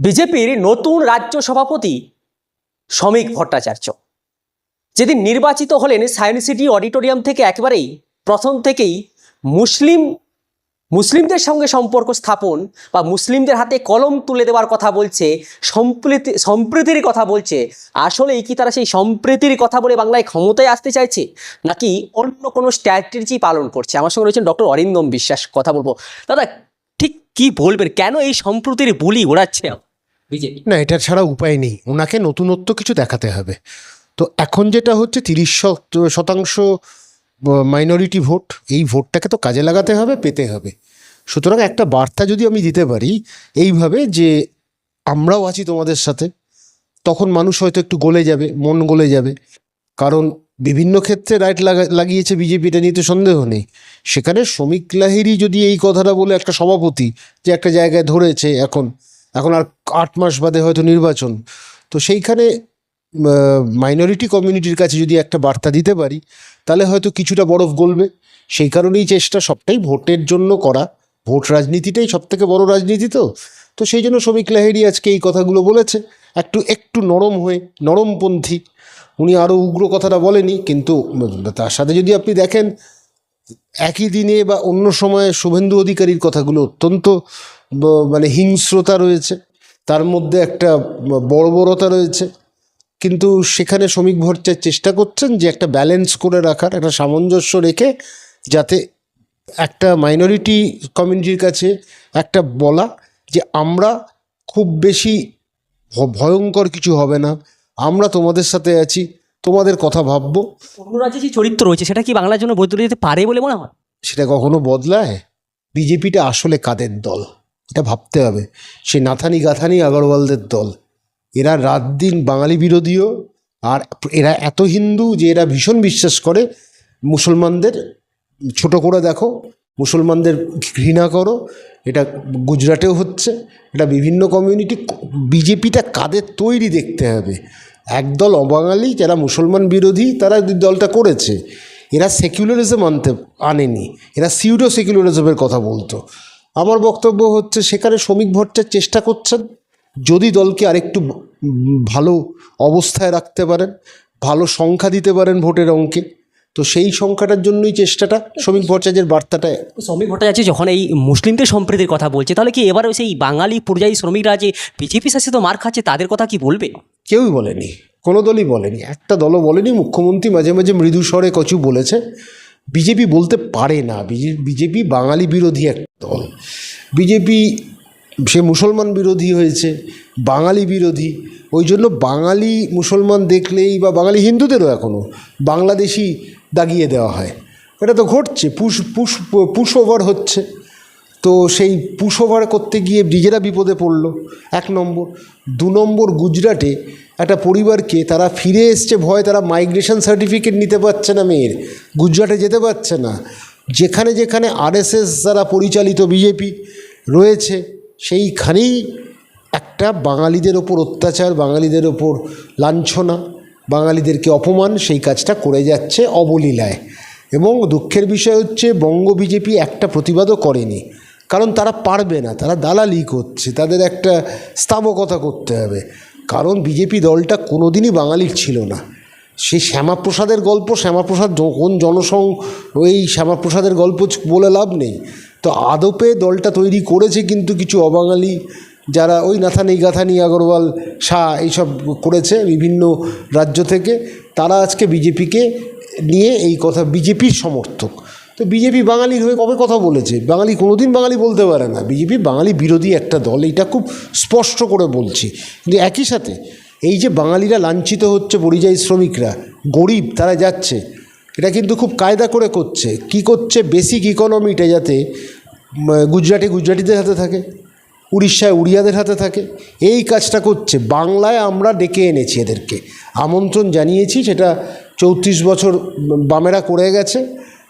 বিজেপির নতুন রাজ্য সভাপতি শ্রমিক ভট্টাচার্য। যেদিন নির্বাচিত হলেন সায়েন্স সিটি অডিটোরিয়াম থেকে একেবারেই প্রথম থেকেই মুসলিম, মুসলিমদের সঙ্গে সম্পর্ক স্থাপন বা মুসলিমদের হাতে কলম তুলে দেওয়ার কথা বলছে, সম্প্রীতি, সম্প্রীতির কথা বলছে, আসলেই কি তারা সেই সম্প্রীতির কথা বলে বাংলায় ক্ষমতায় আসতে চাইছে? নাকি অন্য কোনো স্ট্র্যাটেজি পালন করছে? আমার সঙ্গে রয়েছেন ডক্টর অরিন্দম বিশ্বাস, কথা বলব। দাদা, ঠিক কি বলবেন? কেন এই সম্প্রীতির বুলি ওড়াচ্ছে বিজেপি না, এটা ছাড়া উপায় নেই। ওনাকে নতুনত্ব কিছু দেখাতে হবে। তো এখন যেটা হচ্ছে, তিরিশ শতাংশ মাইনরিটি ভোট এই ভোটটাকে তো কাজে লাগাতে হবে, পেতে হবে। সুতরাং একটা বার্তা যদি আমি দিতে পারি, এইভাবে যে আমরাও আছি তোমাদের সাথে, তখন মানুষ হয়তো একটু গলে যাবে, মন গলে যাবে। কারণ বিভিন্ন ক্ষেত্রে রাইট লাগা, লাগিয়েছে বিজেপি, এটা নিয়ে তো সন্দেহ নেই। সেখানে শ্রমিক লাহিরি যদি এই কথাটা বলে, একটা সভাপতি যে একটা জায়গায় ধরেছে এখন এখন আর আট মাস বাদে হয়তো নির্বাচন। তো সেইখানে মাইনরিটি কমিউনিটির কাছে যদি একটা বার্তা দিতে পারি, তাহলে হয়তো কিছুটা বরফ গলবে। সেই কারণেই চেষ্টা সবটাই ভোটের জন্য করা। ভোট রাজনীতিটাই সব থেকে বড় রাজনীতি তো। তো সেই জন্য শ্রমিক লাহিড়ি আজকে এই কথাগুলো বলেছে। একটু একটু নরম হয়ে, নরমপন্থী। উনি আরও উগ্র কথাটা বলেনি, কিন্তু তার সাথে যদি আপনি দেখেন একই দিনে বা অন্য সময়ে শুভেন্দু অধিকারীর কথাগুলো অত্যন্ত মানে হিংস্রতা রয়েছে। তার মধ্যে একটা বর্বরতা রয়েছে। কিন্তু সেখানে শ্রমিক ভট্টাচার্য চেষ্টা করছেন যে একটা ব্যালেন্স করে রাখার, একটা সামঞ্জস্য রেখে যাতে একটা মাইনরিটি কমিউনিটির কাছে একটা বলা যে আমরা খুব বেশি ভয়ঙ্কর কিছু হবে না। আমরা তোমাদের সাথে আছি। তোমাদের কথা ভাববো। অন্য রাজ্যে যে চরিত্র রয়েছে সেটা কি বাংলার জন্য বদলে যেতে পারে বলে মনে হয়? সেটা কখনো বদলায়? বিজেপিটা আসলে কাদের দল? এটা ভাবতে হবে। সে নাথানি গাথানি আগরওয়ালদের দল। এরা রাত দিন বাঙালি বিরোধীও আর এরা এত হিন্দু যে এরা ভীষণ বিশ্বাস করে। মুসলমানদের ছোট করে দেখো মুসলমানদের ঘৃণা করো। এটা গুজরাটেও হচ্ছে। এটা বিভিন্ন কমিউনিটি বিজেপিটা কাদের তৈরি দেখতে হবে? একদল অবাঙালি, যারা মুসলমান বিরোধী, তারা দলটা করেছে। এরা সেকুলারিজম আনতে আনেনি। এরা সিউডো সেকুলারিজমের কথা বলতো। আমার বক্তব্য হচ্ছে, সেখানে শ্রমিক ভট্টের চেষ্টা করছেন। যদি দলকে আরেকটু ভালো অবস্থায় রাখতে পারেন, ভালো সংখ্যা দিতে পারেন ভোটের অঙ্কে। তো সেই সংখ্যাটার জন্যই চেষ্টাটা শ্রমিক ভট্টাচার্যের বার্তাটা শ্রমিক ভট্টাচার্য যখন এই মুসলিমদের সম্প্রীতির কথা বলছে তাহলে কি এবারেও সেই বাঙালি পর্যায়ী শ্রমিকরা যে বিজেপি শাসিত মার খাচ্ছে তাদের কথা কি বলবে? কেউই বলেনি কোনো দলই বলেনি একটা দলও বলেনি। মুখ্যমন্ত্রী মাঝে মাঝে মৃদু স্বরে কচু বলেছে। বিজেপি বলতে পারে না বিজেপি বাঙালি বিরোধী এক দল। বিজেপি সে মুসলমান বিরোধী হয়েছে বাঙালি বিরোধী। ওই জন্য বাঙালি মুসলমান দেখলেই বা বাঙালি হিন্দুদেরও এখনও বাংলাদেশি দাগিয়ে দেওয়া হয়। এটা তো ঘটছে পুশ পুশ পুশ ওভার হচ্ছে। তো সেই পুশ ওভার করতে গিয়ে নিজেরা বিপদে পড়ল, এক নম্বর। দু নম্বর, গুজরাটে একটা পরিবারকে তারা ফিরে এসছে, ভয় তারা মাইগ্রেশন সার্টিফিকেট নিতে পারছে না মেয়ের। গুজরাটে যেতে পারছে না। যেখানে যেখানে আরএসএস দ্বারা পরিচালিত বিজেপি রয়েছে, সেইখানেই একটা বাঙালিদের ওপর অত্যাচার, বাঙালিদের ওপর লাঞ্ছনা। বাঙালিদেরকে অপমান, সেই কাজটা করে যাচ্ছে অবলীলায়। এবং দুঃখের বিষয় হচ্ছে, বঙ্গ বিজেপি একটা প্রতিবাদও করেনি। কারণ তারা পারবে না, তারা দালালি করছে, তাদের একটা স্থাবকতা করতে হবে। কারণ বিজেপি দলটা কোনোদিনই বাঙালির ছিল না। সেই শ্যামাপ্রসাদের গল্প, শ্যামাপ্রসাদ কোন জনসং, ওই শ্যামাপ্রসাদের গল্প বলে লাভ নেই। তো আদপে দলটা তৈরি করেছে কিন্তু কিছু অবাঙালি যারা ওই নাথানি গাথানি আগরওয়াল, শাহ এইসব করেছে বিভিন্ন রাজ্য থেকে, তারা আজকে বিজেপিকে নিয়ে এই কথা, বিজেপির সমর্থক। তো বিজেপি বাঙালির হয়ে কবে কথা বলেছে? বাঙালি কোনোদিন বাঙালি বলতে পারে না। বিজেপি বাঙালি বিরোধী একটা দল এটা খুব স্পষ্ট করে বলছি। কিন্তু একই সাথে এই যে বাঙালিরা লাঞ্ছিত হচ্ছে পরিযায়ী শ্রমিকরা, গরিব, তারা যাচ্ছে, এটা কিন্তু খুব কায়দা করে করছে। কি করছে? বেসিক ইকোনমিটা যাতে গুজরাটে গুজরাটিদের হাতে থাকে। উড়িষ্যায় উড়িয়াদের হাতে থাকে। এই কাজটা করছে। বাংলায় আমরা ডেকে এনেছি এদেরকে। আমন্ত্রণ জানিয়েছি, সেটা চৌত্রিশ বছর বামেরা করে গেছে।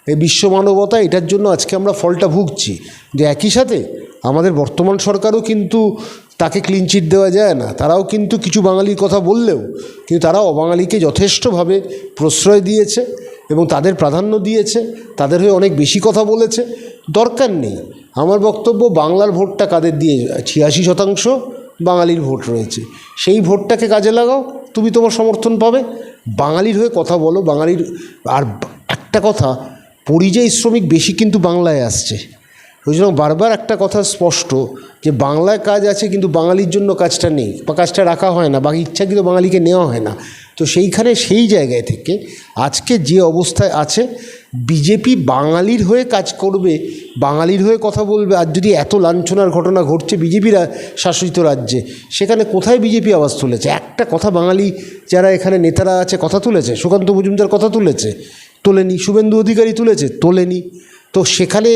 এই বিশ্ব মানবতা, এটার জন্য আজকে আমরা ফলটা ভুগছি। যে একই সাথে আমাদের বর্তমান সরকারও কিন্তু তাকে ক্লিন চিট দেওয়া যায় না। তারাও কিন্তু কিছু বাঙালির কথা বললেও কিন্তু তারা অবাঙালিকে যথেষ্টভাবে প্রশ্রয় দিয়েছে এবং তাদের প্রাধান্য দিয়েছে। তাদের হয়ে অনেক বেশি কথা বলেছে। দরকার নেই। আমার বক্তব্য বাংলার ভোটটা কাদের দিয়ে, ছিয়াশি শতাংশ বাঙালির ভোট রয়েছে। সেই ভোটটাকে কাজে লাগাও, তুমি তোমার সমর্থন পাবে। বাঙালির হয়ে কথা বলো, বাঙালির, আর একটা কথা, পরিযায়ী শ্রমিক বেশি কিন্তু বাংলায় আসছে। ওই জন্য বারবার একটা কথা স্পষ্ট যে বাংলায় কাজ আছে কিন্তু বাঙালির জন্য কাজটা নেই বা কাজটা রাখা হয় না বা ইচ্ছাকৃত বাঙালিকে নেওয়া হয় না। তো সেইখানে সেই জায়গায় থেকে আজকে যে অবস্থায় আছে, বিজেপি বাঙালির হয়ে কাজ করবে, বাঙালির হয়ে কথা বলবে, আর যদি এত লাঞ্ছনার ঘটনা ঘটছে বিজেপির শাসিত রাজ্যে, সেখানে কোথায় বিজেপি আওয়াজ তুলেছে? একটা কথা বাঙালি যারা এখানে নেতারা আছে, কথা তুলেছে? সুকান্ত মজুমদার কথা তুলেছে? তোলেনি, শুভেন্দু অধিকারী তুলেছে? তোলেনি। তো সেখানে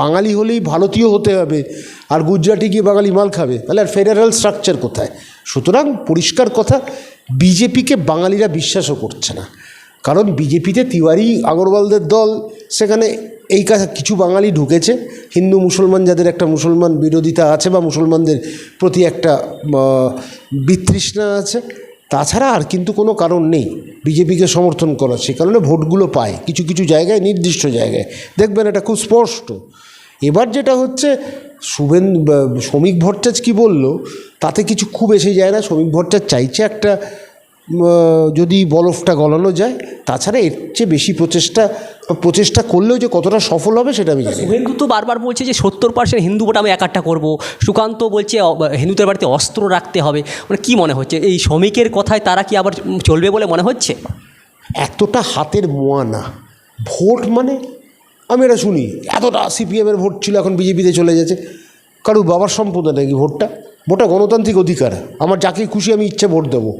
বাঙালি হলেই ভারতীয় হতে হবে আর গুজরাটে গিয়ে বাঙালি মাল খাবে। তাহলে আর ফেডারেল স্ট্রাকচার কোথায়? সুতরাং পরিষ্কার কথা, বিজেপিকে বাঙালিরা বিশ্বাসও করছে না। কারণ বিজেপিতে তিওয়ারি, আগরওয়ালদের দল, সেখানে এই কাজ, কিছু বাঙালি ঢুকেছে। হিন্দু মুসলমান যাদের একটা মুসলমান বিরোধিতা আছে বা মুসলমানদের প্রতি একটা বিতৃষ্ণা আছে। তাছাড়া আর কিন্তু কোনো কারণ নেই বিজেপিকে সমর্থন করার, সে কারণে ভোটগুলো পায় কিছু কিছু জায়গায়, নির্দিষ্ট জায়গায়। দেখবেন এটা খুব স্পষ্ট। এবার যেটা হচ্ছে, শুভেন শ্রমিক ভট্টাচ কি বলল? তাতে কিছু খুব এসে যায় না। শ্রমিক ভট্টাচ চাইছে একটা যদি বরফটা গলানো যায় তাছাড়া এর চেয়ে বেশি প্রচেষ্টা প্রচেষ্টা করলেও যে কতটা সফল হবে সেটা আমি জানি। শুভেন্দু তো বারবার বলছে যে সত্তর পার্সেন্ট হিন্দু ভোট আমি একাট্টা করব। সুকান্ত বলছে হিন্দুদের বাড়িতে অস্ত্র রাখতে হবে। মানে কি মনে হচ্ছে? এই শ্রমিকের কথায় তারা কি আবার চলবে বলে মনে হচ্ছে? এতটা হাতের মোয়া না ভোট মানে? আমি এটা শুনি। এতটা সিপিএমের ভোট ছিল এখন বিজেপিতে চলে যাচ্ছে। কারুর বাবার সম্পদ নাকি ভোটটা? ভোটটা গণতান্ত্রিক অধিকার। আমার যাকে খুশি আমি ইচ্ছে ভোট দেবো।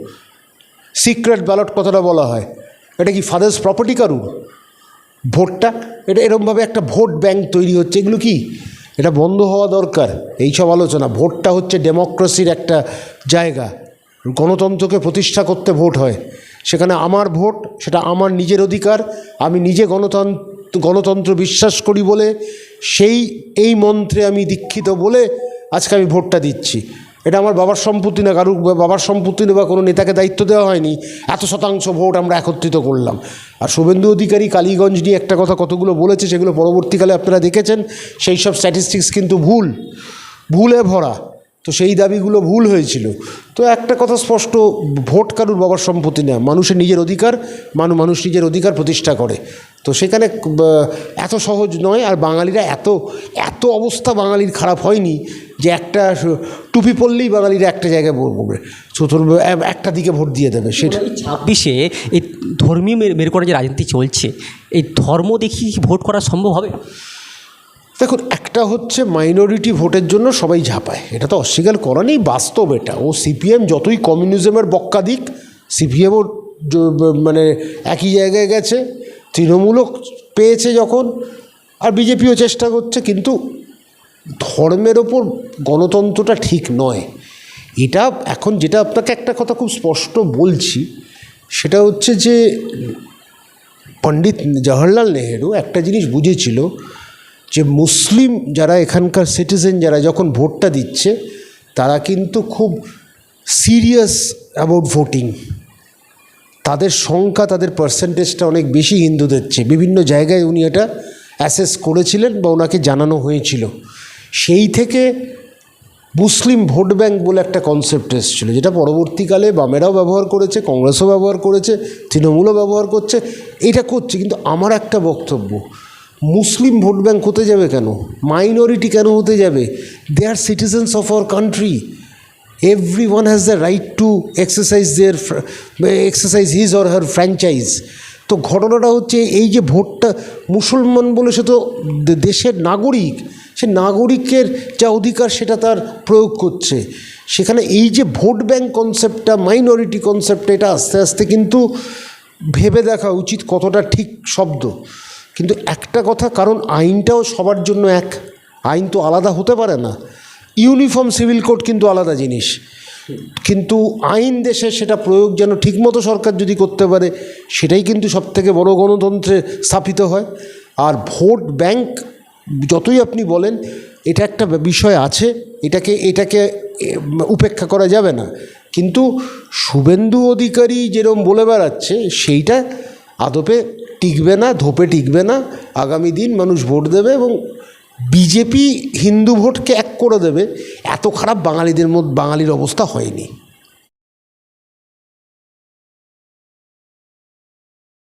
সিক্রেট ব্যালট কথাটা বলা হয়। এটা কি ফাদার্স প্রপার্টি কারুর ভোটটা? এটা এরমভাবে একটা ভোট ব্যাংক তৈরি হচ্ছে। এগুলো কি? এটা বন্ধ হওয়া দরকার। এইসব আলোচনা। ভোটটা হচ্ছে ডেমোক্রেসির একটা জায়গা। গণতন্ত্রকে প্রতিষ্ঠা করতে ভোট হয়। সেখানে আমার ভোট, সেটা আমার নিজের অধিকার। আমি নিজে গণতন্ত্র গণতন্ত্র বিশ্বাস করি বলে, সেই, এই মন্ত্রে আমি দীক্ষিত বলে আজকে আমি ভোটটা দিচ্ছি। এটা আমার বাবার সম্পত্তি না, কারুর বাবার সম্পত্তি না বা কোনো নেতাকে দায়িত্ব দেওয়া হয়নি। এত শতাংশ ভোট আমরা একত্রিত করলাম। আর শুভেন্দু অধিকারী কালীগঞ্জ নিয়ে একটা কথা কতগুলো বলেছে সেগুলো পরবর্তীকালে আপনারা দেখেছেন। সেই সব স্ট্যাটিস্টিক্স কিন্তু ভুল, ভুলে ভরা। তো সেই দাবিগুলো ভুল হয়েছিল। তো একটা কথা স্পষ্ট, ভোট কারুর বাবার সম্পত্তি না, মানুষের নিজের অধিকার মানুষ মানুষ নিজের অধিকার প্রতিষ্ঠা করে। তো সেখানে এত সহজ নয় আর বাঙালিরা এত এত অবস্থা বাঙালির খারাপ হয়নি যে একটা টুপি পরলেই বাঙালিরা একটা জায়গায় করবে চতুর একটা দিকে ভোট দিয়ে দেবে সেটা। ছাব্বিশে এই ধর্মীয় মের মেরু করে যে রাজনীতি চলছে এই ধর্ম দেখি ভোট করা সম্ভব হবে? দেখুন একটা হচ্ছে মাইনরিটি ভোটের জন্য সবাই ঝাঁপায় এটা তো অস্বীকার করা নেই বাস্তব এটা। ও সিপিএম যতই কমিউনিজমের বক্কা দিক সিপিএমও মানে একই জায়গায় গেছে। তৃণমূলও পেয়েছে যখন, আর বিজেপিও চেষ্টা করছে, কিন্তু ধর্মের ওপর গণতন্ত্রটা ঠিক নয়। এটা এখন যেটা আপনাকে একটা কথা খুব স্পষ্ট বলছি, সেটা হচ্ছে যে পণ্ডিত জওহরলাল নেহেরু একটা জিনিস বুঝেছিল যে মুসলিম যারা এখানকার সিটিজেন যারা যখন ভোটটা দিচ্ছে, তারা কিন্তু খুব সিরিয়াস অ্যাবাউট ভোটিং। তাদের সংখ্যা, তাদের পার্সেন্টেজটা অনেক বেশি হিন্দুদের চেয়ে। বিভিন্ন জায়গায় উনি এটা অ্যাসেস করেছিলেন বা ওনাকে জানানো হয়েছিল। সেই থেকে মুসলিম ভোট ব্যাঙ্ক বলে একটা কনসেপ্ট এসেছিল, যেটা পরবর্তীকালে বামেরাও ব্যবহার করেছে, কংগ্রেসও ব্যবহার করেছে, তৃণমূলও ব্যবহার করছে, এটা করছে। কিন্তু আমার একটা বক্তব্য, মুসলিম ভোট ব্যাংক হতে যাবে কেন? মাইনরিটি কেন হতে যাবে? They are citizens of our country one has the right to exercise their exercise his or her franchise তো ঘটনাটা হচ্ছে এই যে ভোটটা মুসলমান বলে সে তো দেশের নাগরিক, সে নাগরিকের যা অধিকার সেটা তার প্রয়োগ করছে। সেখানে এই যে ভোট ব্যাংক কনসেপ্টটা মাইনরিটি কনসেপ্ট এটা আস্তে আস্তে কিন্তু ভেবে দেখা উচিত কতটা ঠিক শব্দ। কিন্তু একটা কথা, কারণ আইনটাও সবার জন্য এক। আইন তো আলাদা হতে পারে না। ইউনিফর্ম সিভিল কোড কিন্তু আলাদা জিনিস। কিন্তু আইন দেশে সেটা প্রয়োগ যেন ঠিকমতো সরকার যদি করতে পারে, সেটাই কিন্তু সবথেকে বড় গণতন্ত্রে স্থাপিত হয়। আর ভোট ব্যাংক যতই আপনি বলেন, এটা একটা বিষয় আছে, এটাকে এটাকে উপেক্ষা করা যাবে না। কিন্তু শুভেন্দু অধিকারী যেরকম বলে বেড়াচ্ছে, সেইটা আদপে টিকবে না, ধোপে টিকবে না। আগামী দিন মানুষ ভোট দেবে এবং বিজেপি হিন্দু ভোটকে এক করে দেবে এত খারাপ বাঙালিদের মধ্যে বাঙালির অবস্থা হয়নি।